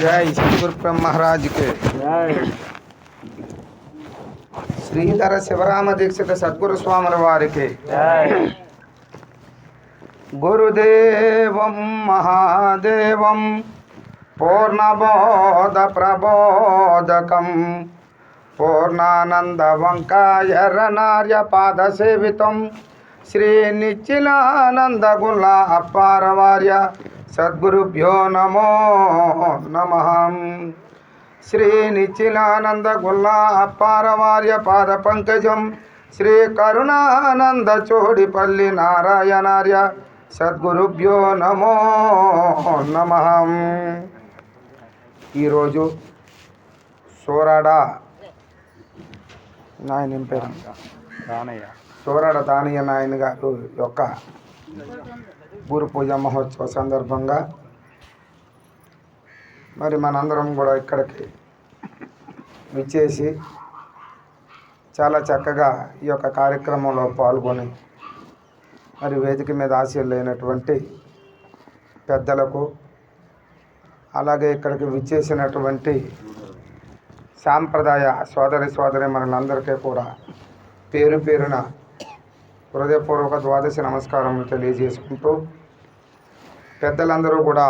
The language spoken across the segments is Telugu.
జై సద్గురు మహారాజ్కి. శ్రీధర శివరామ దీక్షిత సద్గురు స్వాముల వారికి. గురుదేవం మహాదేవం పూర్ణబోధ ప్రబోధకం. పూర్ణానంద వంకాయరనార్య పాద సేవితం. శ్రీ నిచ్చిలానంద గుల్ల అప్పారవార్య సద్గురుభ్యో నమో నమ. శ్రీ నిచ్చిలానంద గుల్లా అప్పారవార్య పాద పంకజం శ్రీ కరుణానంద చోడిపల్లి నారాయణార్య సద్గురుభ్యో నమో నమ. ఈరోజు సోరాడా. నాయన పేరు? రానయ్య. సోరాడ దానయ్య నాయన గారు యొక్క గురు పూజ మహోత్సవ సందర్భంగా మరి మనందరం కూడా ఇక్కడికి విచ్చేసి చాలా చక్కగా ఈ యొక్క కార్యక్రమంలో పాల్గొని మరి వేదిక మీద ఆశీర్లైనటువంటి పెద్దలకు అలాగే ఇక్కడికి విచ్చేసినటువంటి సాంప్రదాయ సోదరి సోదరి మనందరికీ కూడా పేరు పేరున హృదయపూర్వక ద్వాదశి నమస్కారం తెలియజేసుకుంటూ పెద్దలందరూ కూడా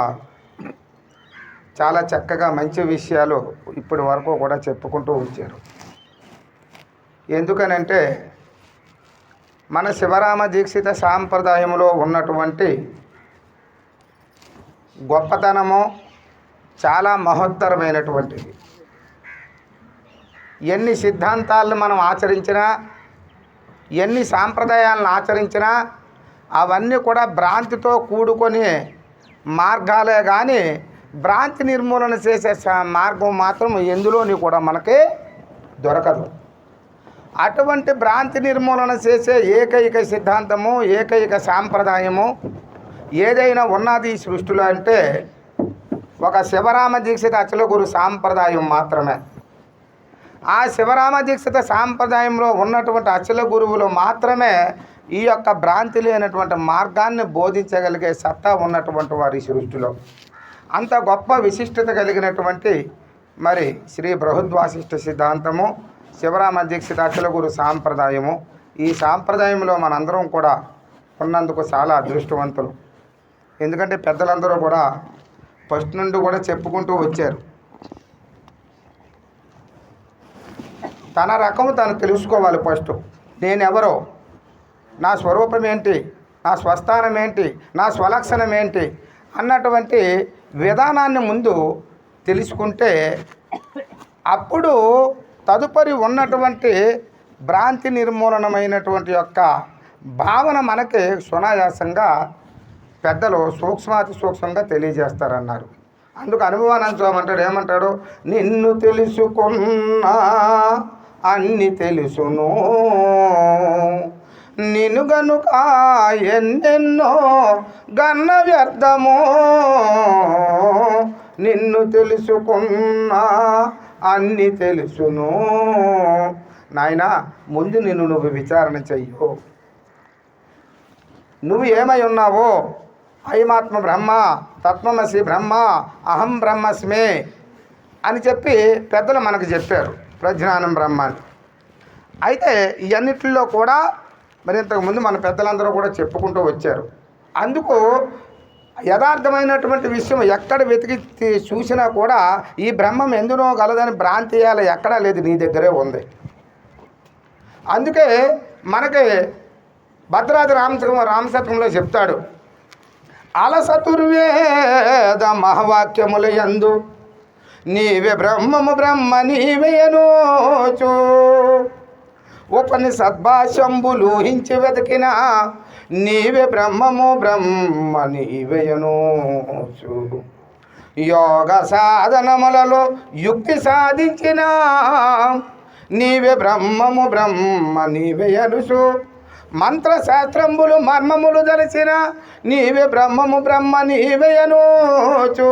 చాలా చక్కగా మంచి విషయాలు ఇప్పటి వరకు కూడా చెప్పుకుంటూ వచ్చారు. ఎందుకనంటే మన శివరామ దీక్షిత సాంప్రదాయంలో ఉన్నటువంటి గొప్పతనము చాలా మహోత్తరమైనటువంటిది. ఎన్ని సిద్ధాంతాలను మనం ఆచరించినా ఎన్ని సాంప్రదాయాలను ఆచరించినా అవన్నీ కూడా భ్రాంతితో కూడుకొని మార్గాలే కానీ భ్రాంతి నిర్మూలన చేసే మార్గం మాత్రం ఎందులోని కూడా మనకి దొరకదు. అటువంటి భ్రాంతి నిర్మూలన చేసే ఏకైక సిద్ధాంతము ఏకైక సాంప్రదాయము ఏదైనా ఉన్నది సృష్టిలో అంటే ఒక శివరామ దీక్షిత అచల గురు సాంప్రదాయం మాత్రమే. ఆ శివరామ దీక్షిత సాంప్రదాయంలో ఉన్నటువంటి అచల గురువులు మాత్రమే ఈ యొక్క భ్రాంతి లేనటువంటి మార్గాన్ని బోధించగలిగే సత్తా ఉన్నటువంటి వారి సృష్టిలో. అంత గొప్ప విశిష్టత కలిగినటువంటి మరి శ్రీ బృహద్వాసిష్ట సిద్ధాంతము శివరామ దీక్షిత అచల గురు సాంప్రదాయము ఈ సాంప్రదాయంలో మనందరం కూడా ఉన్నందుకు చాలా అదృష్టవంతులు. ఎందుకంటే పెద్దలందరూ కూడా ఫస్ట్ నుండి కూడా చెప్పుకుంటూ వచ్చారు. తన రకము తను తెలుసుకోవాలి ఫస్ట్. నేనెవరో? నా స్వరూపం ఏంటి? నా స్వస్థానం ఏంటి? నా స్వలక్షణం ఏంటి? అన్నటువంటి విధానాన్ని ముందు తెలుసుకుంటే అప్పుడు తదుపరి ఉన్నటువంటి భ్రాంతి నిర్మూలనమైనటువంటి యొక్క భావన మనకి సునాయాసంగా పెద్దలు సూక్ష్మాతి సూక్ష్మంగా తెలియజేస్తారన్నారు. అందుకు అనుభవానంద స్వామి అంటాడు ఏమంటాడు? నిన్ను తెలుసుకున్నా అన్ని తెలుసును. నిను గనుక ఎన్నెన్నో గన్న వ్యర్థము నిన్ను తెలుసుకున్నా అన్ని తెలుసును. నాయనా ముందు నిన్ను నువ్వు విచారణ చెయ్యు. నువ్వు ఏమై ఉన్నావో? అయమాత్మ బ్రహ్మ తత్వమసి బ్రహ్మ అహం బ్రహ్మస్మే అని చెప్పి పెద్దలు మనకు చెప్పారు. ప్రజ్ఞానం బ్రహ్మ అని అయితే ఇవన్నిటిలో కూడా మరి ఇంతకుముందు మన పెద్దలందరూ కూడా చెప్పుకుంటూ వచ్చారు. అందుకు యథార్థమైనటువంటి విషయం ఎక్కడ వెతికి చూసినా కూడా ఈ బ్రహ్మం ఎందునో గలదని భ్రాంతియాల ఎక్కడా లేదు నీ దగ్గరే ఉంది. అందుకే మనకి భద్రాద్రి రామచంద్ర రామసత్వంలో చెప్తాడు. అలసతుర్వేద మహావాక్యముల యందు నీవే బ్రహ్మము బ్రహ్మ నీవేనోచు ఉపని సద్భాషంబులు వెతికిన నీవే బ్రహ్మము బ్రహ్మ నీవేయనోచు యోగ సాధనములలో యుక్తి సాధించిన నీవే బ్రహ్మము బ్రహ్మ నీవే అనుసు మంత్రశాస్త్రంబులు మర్మములు దలిచిన నీవే బ్రహ్మము బ్రహ్మ నీవే అనోచు.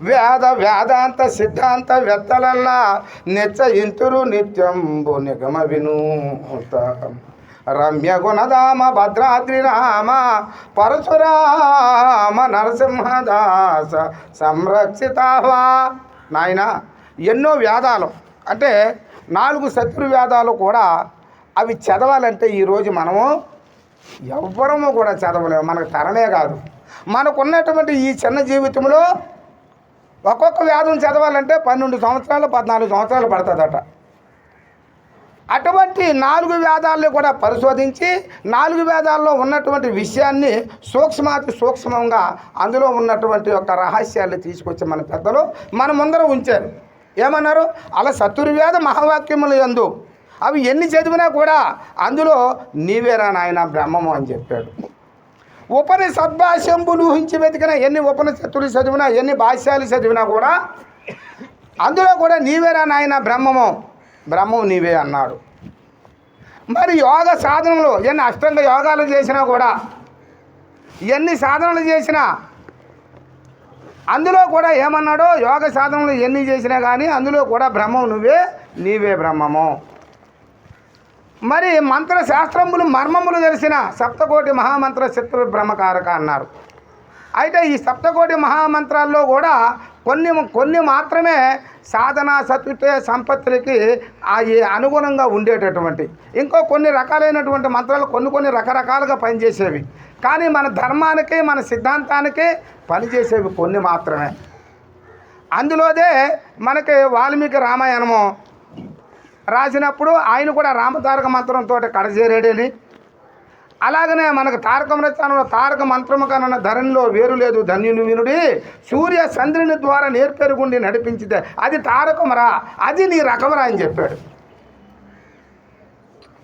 వేద వేదాంత సిద్ధాంత వెత్తలల్లా నిశ్చయింతురు నిత్యంబు నిగమ వినూత రమ్య గుణధామ భద్రాద్రి రామ పరశురామ నరసింహదాస సంరక్షితావా. నాయన ఎన్నో వేదాలు అంటే నాలుగు శత్రు వేదాలు కూడా అవి చదవాలంటే ఈరోజు మనము ఎవ్వరము కూడా చదవలేము. మనకు తరమే కాదు. మనకున్నటువంటి ఈ చిన్న జీవితంలో ఒక్కొక్క వ్యాధులు చదవాలంటే పన్నెండు సంవత్సరాలు పద్నాలుగు సంవత్సరాలు పడుతుందట. అటువంటి నాలుగు వేదాలను కూడా పరిశోధించి నాలుగు వేదాల్లో ఉన్నటువంటి విషయాన్ని సూక్ష్మాతి సూక్ష్మంగా అందులో ఉన్నటువంటి యొక్క రహస్యాలు తీసుకొచ్చి మన పెద్దలు మన ముందర ఉంచారు. ఏమన్నారు? అలా సతుర్వేద మహావాక్యములు ఎందు. అవి ఎన్ని చదివినా కూడా అందులో నీవేరా నాయన బ్రహ్మము అని చెప్పాడు. ఉపనిషద్భాష్యంబులు ఊహించి వెతికిన ఎన్ని ఉపనిషత్తులు చదివినా ఎన్ని భాష్యాలు చదివినా కూడా అందులో కూడా నీవేరా నాయన బ్రహ్మము? బ్రహ్మం నీవే అన్నాడు. మరి యోగ సాధనలు ఎన్ని అష్టంగ యోగాలు చేసినా కూడా ఎన్ని సాధనలు చేసినా అందులో కూడా ఏమన్నాడో? యోగ సాధనలు ఎన్ని చేసినా కానీ అందులో కూడా బ్రహ్మం నువ్వే నీవే బ్రహ్మము. మరి మంత్ర శాస్త్రములు మర్మములు తెలిసిన సప్తకోటి మహామంత్ర శత్రు బ్రహ్మకారక అన్నారు. అయితే ఈ సప్తకోటి మహామంత్రాల్లో కూడా కొన్ని కొన్ని మాత్రమే సాధన సత్వితే సంపత్తులకి ఆ అనుగుణంగా ఉండేటటువంటి ఇంకో కొన్ని రకాలైనటువంటి మంత్రాలు కొన్ని కొన్ని రకరకాలుగా పనిచేసేవి. కానీ మన ధర్మానికి మన సిద్ధాంతానికి పనిచేసేవి కొన్ని మాత్రమే. అందులోదే మనకి వాల్మీకి రామాయణము రాసినప్పుడు ఆయన కూడా రామతారక మంత్రంతో కడజేరేడని. అలాగనే మనకు తారక రచనలో తారక మంత్రము కన్నా ధరణిలో వేరు లేదు ధన్యుని వినుడి. సూర్య చంద్రుని ద్వారా నేర్పెరుగుండి నడిపించితే అది తారకమరా అది నీ రకమరా అని చెప్పాడు.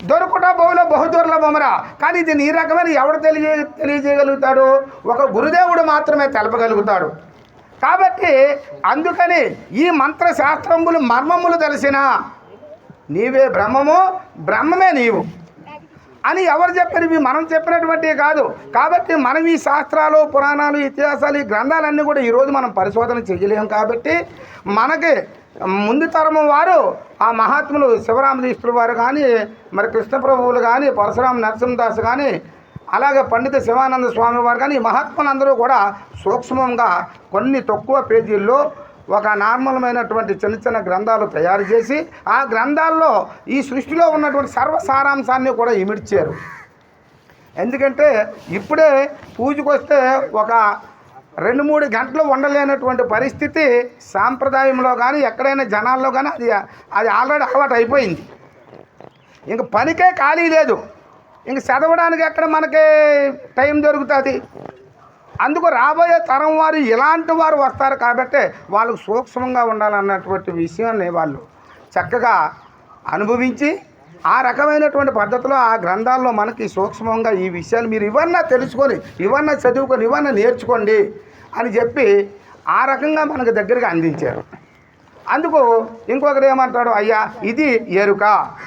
దొరుకుట బహుళ బహుదుర్లభమరా కానీ ఇది నీ రకమని ఎవడు తెలియ తెలియజేయగలుగుతాడు? ఒక గురుదేవుడు మాత్రమే తెలపగలుగుతాడు. కాబట్టి అందుకని ఈ మంత్ర శాస్త్రములు మర్మములు తెలిసిన నీవే బ్రహ్మము బ్రహ్మమే నీవు. అని ఎవరు చెప్పారు? ఇవి మనం చెప్పినటువంటివి కాదు. కాబట్టి మనం ఈ శాస్త్రాలు పురాణాలు ఇతిహాసాలు ఈ గ్రంథాలన్నీ కూడా ఈరోజు మనం పరిశోధన చేయలేము కాబట్టి మనకి ముందు తరము వారు ఆ మహాత్ములు శివరామదీష్ఠులు వారు కానీ మరి కృష్ణప్రభువులు కానీ పరశురామ నరసింహదాస్ కానీ అలాగే పండిత శివానంద స్వామి వారు కానీ మహాత్ములందరూ కూడా సూక్ష్మంగా కొన్ని తక్కువ పేజీల్లో ఒక నార్మల్మైనటువంటి చిన్న చిన్న గ్రంథాలు తయారు చేసి ఆ గ్రంథాల్లో ఈ సృష్టిలో ఉన్నటువంటి సర్వసారాంశాన్ని కూడా ఇమిడ్చారు. ఎందుకంటే ఇప్పుడే పూజకు వస్తే ఒక రెండు మూడు గంటలు ఉండలేనటువంటి పరిస్థితి సాంప్రదాయంలో కానీ ఎక్కడైనా జనాల్లో కానీ అది అది ఆల్రెడీ అలవాటు అయిపోయింది. ఇంక పనికే ఖాళీ లేదు. ఇంక చదవడానికి ఎక్కడ మనకి టైం దొరుకుతుంది? అందుకు రాబోయే తరం వారు ఇలాంటి వారు వస్తారు కాబట్టి వాళ్ళకు సూక్ష్మంగా ఉండాలన్నటువంటి విషయాన్ని వాళ్ళు చక్కగా అనుభవించి ఆ రకమైనటువంటి పద్ధతిలో ఆ గ్రంథాల్లో మనకి సూక్ష్మంగా ఈ విషయాలు మీరు ఇవన్నా తెలుసుకొని ఇవన్నా చదువుకొని ఇవన్నా నేర్చుకోండి అని చెప్పి ఆ రకంగా మనకు దగ్గరికి అందించారు. అందుకు ఇంకొకరు ఏమంటాడు అయ్యా ఇది ఎరుక.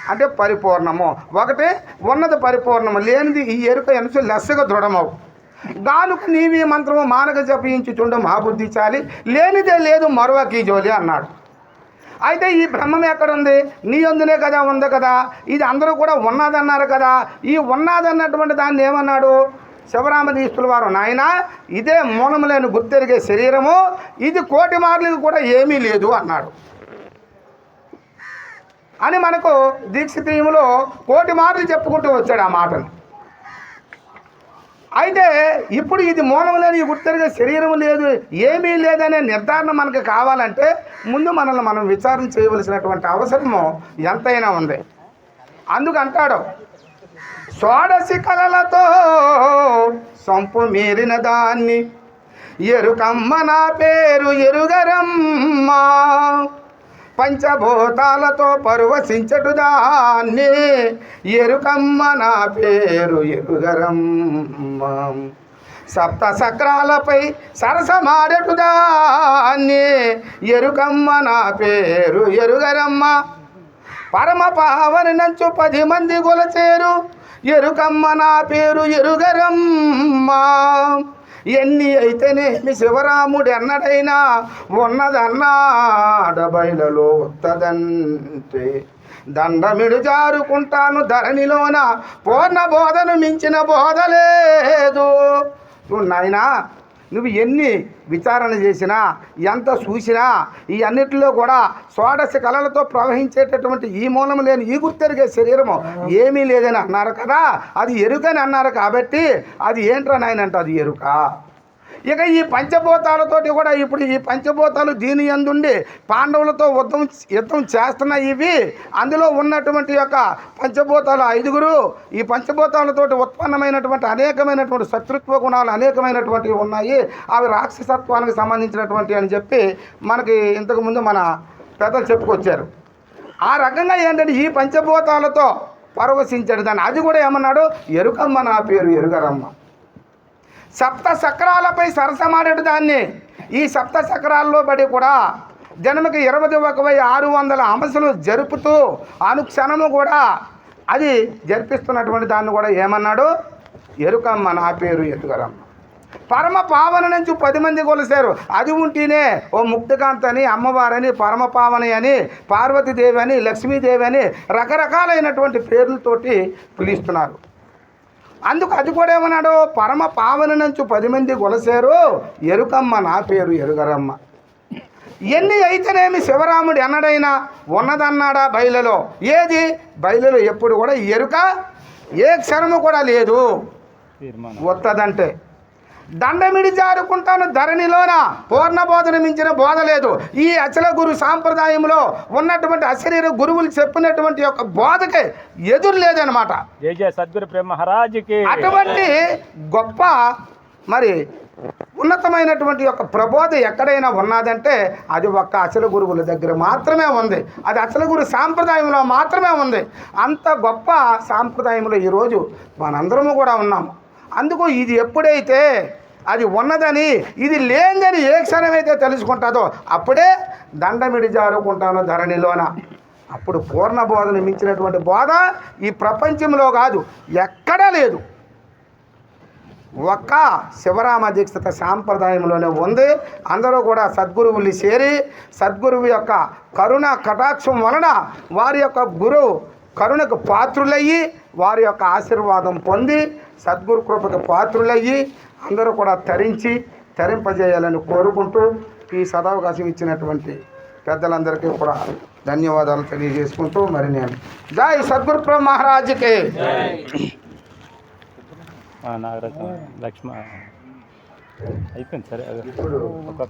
అంటే పరిపూర్ణము. ఒకటి ఉన్నది పరిపూర్ణము. లేనిది ఈ ఎరుక ఎనుసు లెస్సగా దృఢమవు. గానుకు నీవి మంత్రము మానక జపించుచుండ మా బుద్ధిచాలి లేనిదే లేదు మరొక జోలి అన్నాడు. అయితే ఈ బ్రహ్మం ఎక్కడుంది? నీ అందునే కదా ఉంది కదా. ఇది అందరూ కూడా ఉన్నదన్నారు కదా. ఈ ఉన్నదన్నటువంటి దాన్ని ఏమన్నాడు? శివరామదీస్తుల వారు నాయన ఇదే మూలము లేని గుర్తెరిగే శరీరము. ఇది కోటి మార్లకు కూడా ఏమీ లేదు అన్నాడు. అని మనకు దీక్షితీయములో కోటి మార్లు చెప్పుకుంటూ వచ్చాడు ఆ మాటను. అయితే ఇప్పుడు ఇది మూలం లేని ఈ శరీరం లేదు ఏమీ లేదనే నిర్ధారణ మనకు కావాలంటే ముందు మనల్ని మనం విచారణ చేయవలసినటువంటి అవసరము ఎంతైనా ఉంది. అందుకంటాడు షోడసి కలలతో సొంపు మీరిన దాన్ని ఎరుకమ్మ నా పేరు ఎరుగరమ్మా. పంచభూతాలతో పరువశించటు దాన్ని. ఎరుకమ్మ నా పేరు ఎరుగరమ్మ. సప్త సక్రాలపై సరసమాడటు దాన్ని. ఎరుకమ్మ నా పేరు ఎరుగరమ్మ. పరమ పావని నంచు పది మంది గులచేరు. ఎరుకమ్మ నా పేరు ఎరుగరమ్మ. ఎన్ని అయితేనేమి శివరాముడు ఎన్నడైనా ఉన్నదన్నాడ బయలలో వత్తదంటే దండమిడు జారుకుంటాను ధరణిలోన పూర్ణ బోధను మించిన బోధ లేదు. నాయనా నువ్వు ఎన్ని విచారణ చేసినా ఎంత చూసినా ఈ అన్నిటిలో కూడా షోడశ కళలతో ప్రవహించేటటువంటి ఈ మూలం లేని ఈ గుర్తెరిగే శరీరము ఏమీ లేదని అన్నారు కదా. అది ఎరుకని అన్నారు కాబట్టి అది ఏంట్రా నాయనంట అది ఎరుక? ఇక ఈ పంచభూతాలతోటి కూడా ఇప్పుడు ఈ పంచభూతాలు దీని ఎందుండి పాండవులతో యుద్ధం యుద్ధం చేస్తున్నాయి ఇవి. అందులో ఉన్నటువంటి యొక్క పంచభూతాలు ఐదుగురు ఈ పంచభూతాలతోటి ఉత్పన్నమైనటువంటి అనేకమైనటువంటి శత్రుత్వ గుణాలు అనేకమైనటువంటివి ఉన్నాయి. అవి రాక్షసత్వానికి సంబంధించినటువంటి అని చెప్పి మనకి ఇంతకుముందు మన పెద్దలు చెప్పుకొచ్చారు. ఆ రకంగా ఏంటంటే ఈ పంచభూతాలతో పరవశించాడు దాన్ని. అది కూడా ఏమన్నాడు? ఎరుకమ్మ నా పేరు ఎరుగరమ్మ సప్త చక్రాలపై సరసమాడేట దాన్ని. ఈ సప్త సక్రాల్లో బడి కూడా జన్మకి ఇరవై ఒక వెయ్యి ఆరు వందల అంశలు జరుపుతూ అనుక్షణము కూడా అది జరిపిస్తున్నటువంటి దాన్ని కూడా ఏమన్నాడు? ఎరుకమ్మ నా పేరు ఎదుగరమ్మ పరమ పావన నుంచి పది మంది కొలిసారు అది ఉంటేనే ఓ ముక్తికాంత్ అని అమ్మవారని పరమ పావని అని పార్వతీదేవి అని లక్ష్మీదేవి అని రకరకాలైనటువంటి పేర్లతోటి పిలుస్తున్నారు. అందుకు అది కూడా ఏమన్నాడు? పరమ పావన నుంచి పది మంది కొలసారు ఎరుకమ్మ నా పేరు ఎరుగరమ్మ. ఎన్ని అయితేనేమి శివరాముడు ఎన్నడైనా ఉన్నదన్నాడా బయలులో? ఏది? బయలులో ఎప్పుడు కూడా ఎరుక ఏ క్షణము కూడా లేదు. వత్తదంటే దండమిడి జారుకుంటాను ధరణిలోన. పూర్ణ బోధన మించిన బోధ లేదు. ఈ అచల గురు సాంప్రదాయంలో ఉన్నటువంటి అశరీర గురువులు చెప్పినటువంటి యొక్క బోధకి ఎదురు లేదనమాట అటువంటి గొప్ప మరి ఉన్నతమైనటువంటి యొక్క ప్రబోధ ఎక్కడైనా ఉన్నదంటే అది ఒక్క అచల గురువుల దగ్గర మాత్రమే ఉంది. అది అచల గురు సాంప్రదాయంలో మాత్రమే ఉంది. అంత గొప్ప సాంప్రదాయంలో ఈరోజు మనందరము కూడా ఉన్నాము. అందుకు ఇది ఎప్పుడైతే అది ఉన్నదని ఇది లేనిదని ఏ క్షణమైతే తెలుసుకుంటుందో అప్పుడే దండమిడి జారుకుంటాను ధరణిలోన. అప్పుడు పూర్ణ బోధన మించినటువంటి బోధ ఈ ప్రపంచంలో కాదు ఎక్కడా లేదు. ఒక్క శివరామ దీక్షిత సాంప్రదాయంలోనే ఉంది. అందరూ కూడా సద్గురువుని చేరి సద్గురువు యొక్క కరుణ కటాక్షం వలన వారి యొక్క గురువు కరుణకు పాత్రులయ్యి వారి యొక్క ఆశీర్వాదం పొంది సద్గురు కృపకు పాత్రులయ్యి అందరూ కూడా తరించి తరింపజేయాలని కోరుకుంటూ ఈ సదావకాశం ఇచ్చినటువంటి పెద్దలందరికీ కూడా ధన్యవాదాలు తెలియజేసుకుంటూ మరి నేను జై సద్గురు ప్రభు మహారాజుకి. నాగరత్న లక్ష్మ. అయిపోయింది సరే ఒక